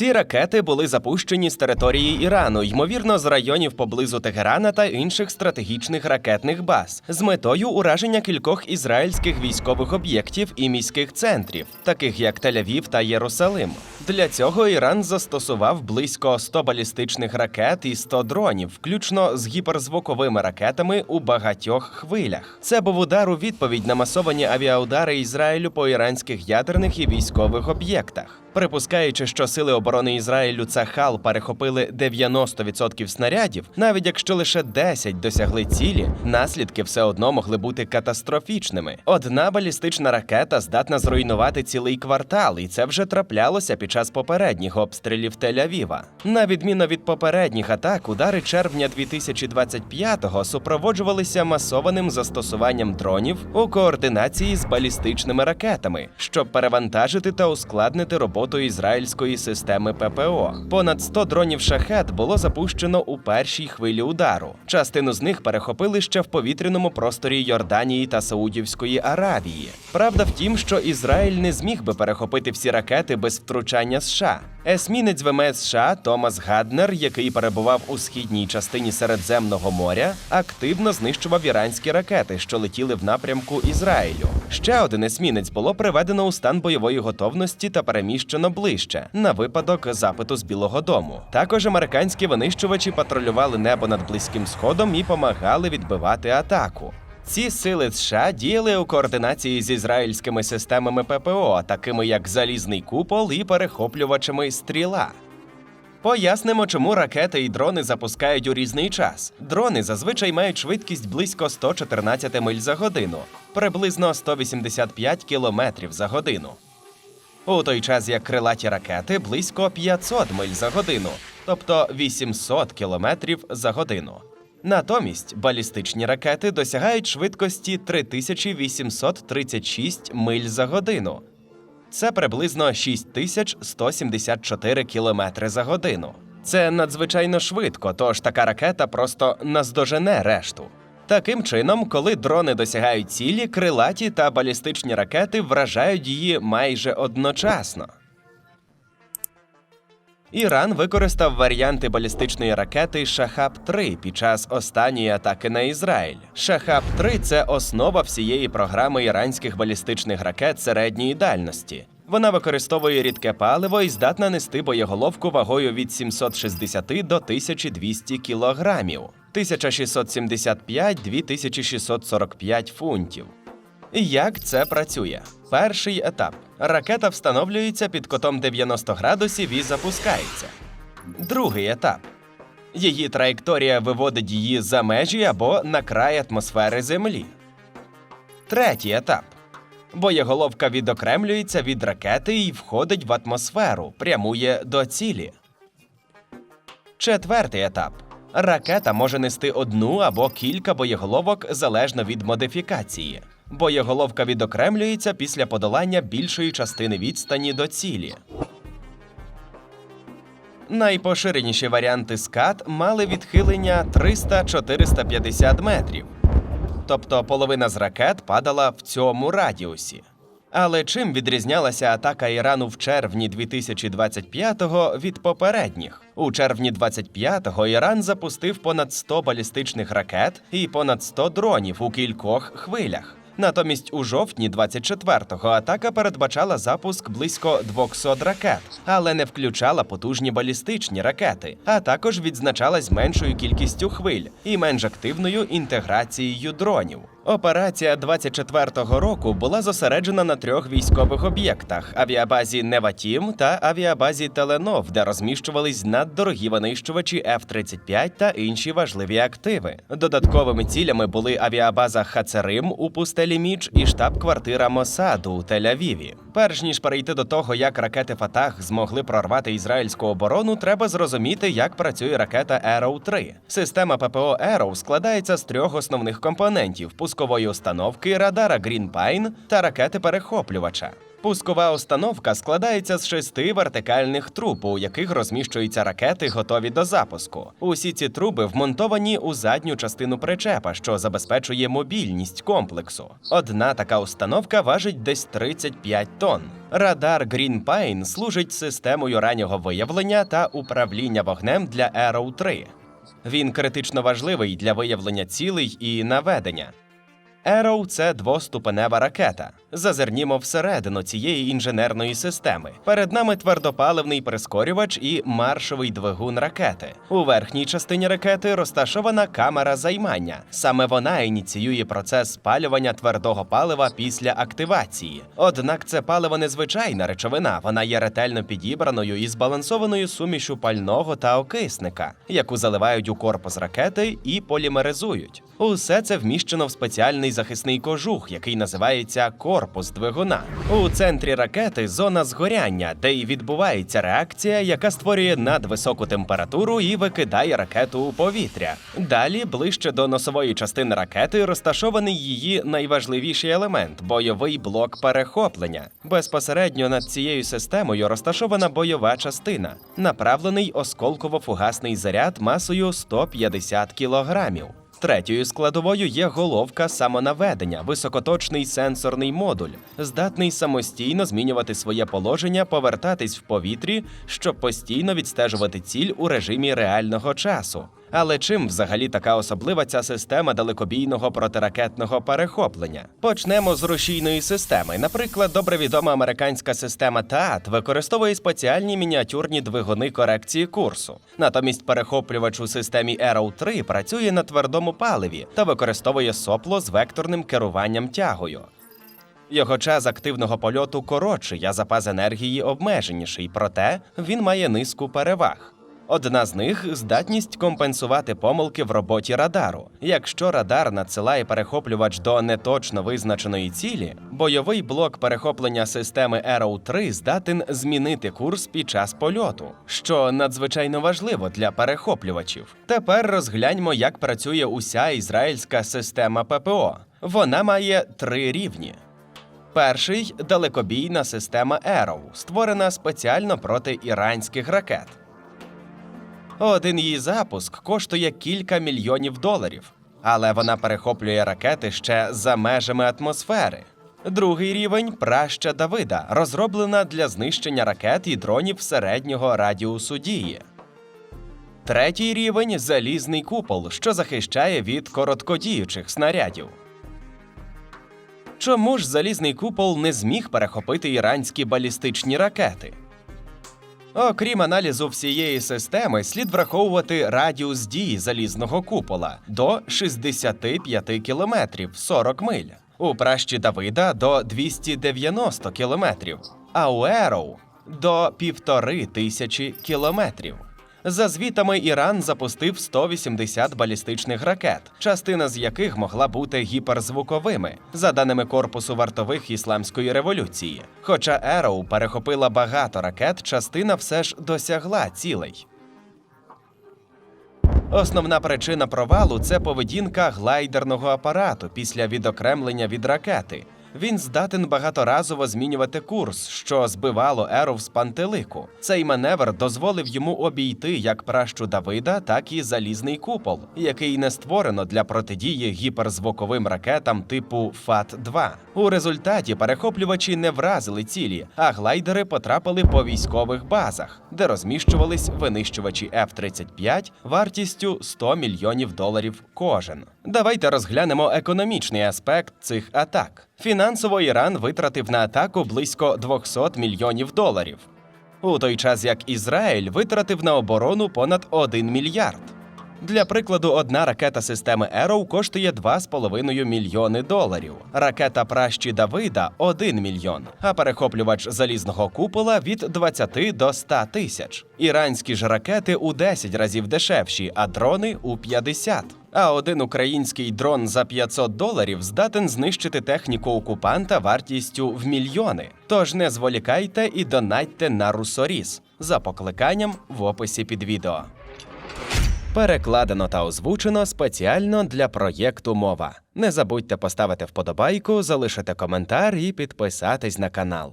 Ці ракети були запущені з території Ірану, ймовірно, з районів поблизу Тегерана та інших стратегічних ракетних баз, з метою ураження кількох ізраїльських військових об'єктів і міських центрів, таких як Тель-Авів та Єрусалим. Для цього Іран застосував близько 100 балістичних ракет і 100 дронів, включно з гіперзвуковими ракетами у багатьох хвилях. Це був удар у відповідь на масовані авіаудари Ізраїлю по іранських ядерних і військових об'єктах. Припускаючи, що сили оборони Ізраїлю Цахал перехопили 90% снарядів, навіть якщо лише 10 досягли цілі, наслідки все одно могли бути катастрофічними. Одна балістична ракета здатна зруйнувати цілий квартал, і це вже траплялося під час попередніх обстрілів Тель-Авіва. На відміну від попередніх атак, удари червня 2025-го супроводжувалися масованим застосуванням дронів у координації з балістичними ракетами, щоб перевантажити та ускладнити роботу ізраїльської системи ППО. Понад 100 дронів шахет було запущено у першій хвилі удару. Частину з них перехопили ще в повітряному просторі Йорданії та Саудівської Аравії. Правда в тім, що Ізраїль не зміг би перехопити всі ракети без втручання США. Есмінець ВМС США Томас Гаднер, який перебував у східній частині Середземного моря, активно знищував іранські ракети, що летіли в напрямку Ізраїлю. Ще один есмінець було приведено у стан бойової готовності та переміщено ближче на випадок запиту з Білого Дому. Також американські винищувачі патрулювали небо над Близьким Сходом і помагали відбивати атаку. Ці сили США діяли у координації з ізраїльськими системами ППО, такими як залізний купол і перехоплювачами стріла. Пояснимо, чому ракети і дрони запускають у різний час. Дрони зазвичай мають швидкість близько 114 миль за годину, приблизно 185 кілометрів за годину. У той час як крилаті ракети близько 500 миль за годину, тобто 800 кілометрів за годину. Натомість балістичні ракети досягають швидкості 3836 миль за годину. Це приблизно 6174 кілометри за годину. Це надзвичайно швидко, тож така ракета просто наздожене решту. Таким чином, коли дрони досягають цілі, крилаті та балістичні ракети вражають її майже одночасно. Іран використав варіанти балістичної ракети Шахаб-3 під час останньої атаки на Ізраїль. Шахаб-3 – це основа всієї програми іранських балістичних ракет середньої дальності. Вона використовує рідке паливо і здатна нести боєголовку вагою від 760 до 1200 кілограмів, 1675-2645 фунтів. Як це працює? Перший етап. Ракета встановлюється під кутом 90 градусів і запускається. Другий етап. Її траєкторія виводить її за межі або на край атмосфери Землі. Третій етап. Боєголовка відокремлюється від ракети і входить в атмосферу, прямує до цілі. Четвертий етап. Ракета може нести одну або кілька боєголовок залежно від модифікації. Боєголовка відокремлюється після подолання більшої частини відстані до цілі. Найпоширеніші варіанти скат мали відхилення 300-450 метрів. Тобто половина з ракет падала в цьому радіусі. Але чим відрізнялася атака Ірану в червні 2025-го від попередніх? У червні 25-го Іран запустив понад 100 балістичних ракет і понад 100 дронів у кількох хвилях. Натомість у жовтні 24-го атака передбачала запуск близько 200 ракет, але не включала потужні балістичні ракети, а також відзначалась меншою кількістю хвиль і менш активною інтеграцією дронів. Операція 24-го року була зосереджена на трьох військових об'єктах: авіабазі Неватім та авіабазі Теленов, де розміщувались наддорогі винищувачі F-35 та інші важливі активи. Додатковими цілями були авіабаза Хацерим у пустелі Міч і штаб-квартира Мосаду у Тель-Авіві. Перш ніж перейти до того, як ракети Фатах змогли прорвати ізраїльську оборону, треба зрозуміти, як працює ракета Arrow 3 Система ППО Arrow складається з трьох основних компонентів: пускової установки, радара Green Pine та ракети перехоплювача. Пускова установка складається з шести вертикальних труб, у яких розміщуються ракети, готові до запуску. Усі ці труби вмонтовані у задню частину причепа, що забезпечує мобільність комплексу. Одна така установка важить десь 35 тонн. Радар Green Pine служить системою раннього виявлення та управління вогнем для Arrow 3. Він критично важливий для виявлення цілей і наведення. Arrow – це двоступенева ракета. Зазирнімо всередину цієї інженерної системи. Перед нами твердопаливний прискорювач і маршовий двигун ракети. У верхній частині ракети розташована камера займання. Саме вона ініціює процес спалювання твердого палива після активації. Однак це паливо не звичайна речовина, вона є ретельно підібраною і збалансованою сумішю пального та окисника, яку заливають у корпус ракети і полімеризують. Усе це вміщено в спеціальний захисний кожух, який називається корпус двигуна. У центрі ракети зона згоряння, де й відбувається реакція, яка створює надвисоку температуру і викидає ракету у повітря. Далі, ближче до носової частини ракети, розташований її найважливіший елемент бойовий блок перехоплення. Безпосередньо над цією системою розташована бойова частина, направлений осколково-фугасний заряд масою 150 кілограмів. Третьою складовою є головка самонаведення, високоточний сенсорний модуль, здатний самостійно змінювати своє положення, повертатись в повітрі, щоб постійно відстежувати ціль у режимі реального часу. Але чим взагалі така особлива ця система далекобійного протиракетного перехоплення? Почнемо з рушійної системи. Наприклад, добре відома американська система ТААТ використовує спеціальні мініатюрні двигуни корекції курсу. Натомість перехоплювач у системі Arrow 3 працює на твердому паливі та використовує сопло з векторним керуванням тягою. Його час активного польоту коротший, а запас енергії обмеженіший, проте він має низку переваг. Одна з них здатність компенсувати помилки в роботі радару. Якщо радар надсилає перехоплювач до неточно визначеної цілі, бойовий блок перехоплення системи Arrow 3 здатен змінити курс під час польоту, що надзвичайно важливо для перехоплювачів. Тепер розгляньмо, як працює уся ізраїльська система ППО. Вона має три рівні. Перший далекобійна система Arrow, створена спеціально проти іранських ракет. Один її запуск коштує кілька мільйонів доларів, але вона перехоплює ракети ще за межами атмосфери. Другий рівень праща Давида, розроблена для знищення ракет і дронів середнього радіусу дії. Третій рівень залізний купол, що захищає від короткодіючих снарядів. Чому ж залізний купол не зміг перехопити іранські балістичні ракети? Окрім аналізу всієї системи, слід враховувати радіус дії залізного купола до 65 кілометрів 40 миль, у пращі Давида до 290 кілометрів, а у Ероу до півтори тисячі кілометрів. За звітами, Іран запустив 180 балістичних ракет, частина з яких могла бути гіперзвуковими, за даними корпусу вартових ісламської революції. Хоча Ероу перехопила багато ракет, частина все ж досягла цілей. Основна причина провалу це поведінка глайдерного апарату після відокремлення від ракети. Він здатен багаторазово змінювати курс, що збивало Еров з пантелику. Цей маневр дозволив йому обійти як пращу Давида, так і залізний купол, який не створено для протидії гіперзвуковим ракетам типу ФАТ-2. У результаті перехоплювачі не вразили цілі, а глайдери потрапили по військових базах, де розміщувались винищувачі F-35 вартістю 100 мільйонів доларів кожен. Давайте розглянемо економічний аспект цих атак. Фінансово Іран витратив на атаку близько 200 мільйонів доларів, у той час як Ізраїль витратив на оборону понад 1 мільярд. Для прикладу, одна ракета системи Arrow коштує 2,5 мільйони доларів. Ракета пращі Давида 1 мільйон, а перехоплювач залізного купола від 20 до 100 тисяч. Іранські ж ракети у 10 разів дешевші, а дрони у 50. А один український дрон за 500 доларів здатен знищити техніку окупанта вартістю в мільйони. Тож не зволікайте і донатьте на Русоріс за покликанням в описі під відео. Перекладено та озвучено спеціально для проєкту мова. Не забудьте поставити вподобайку, залишити коментар і підписатись на канал.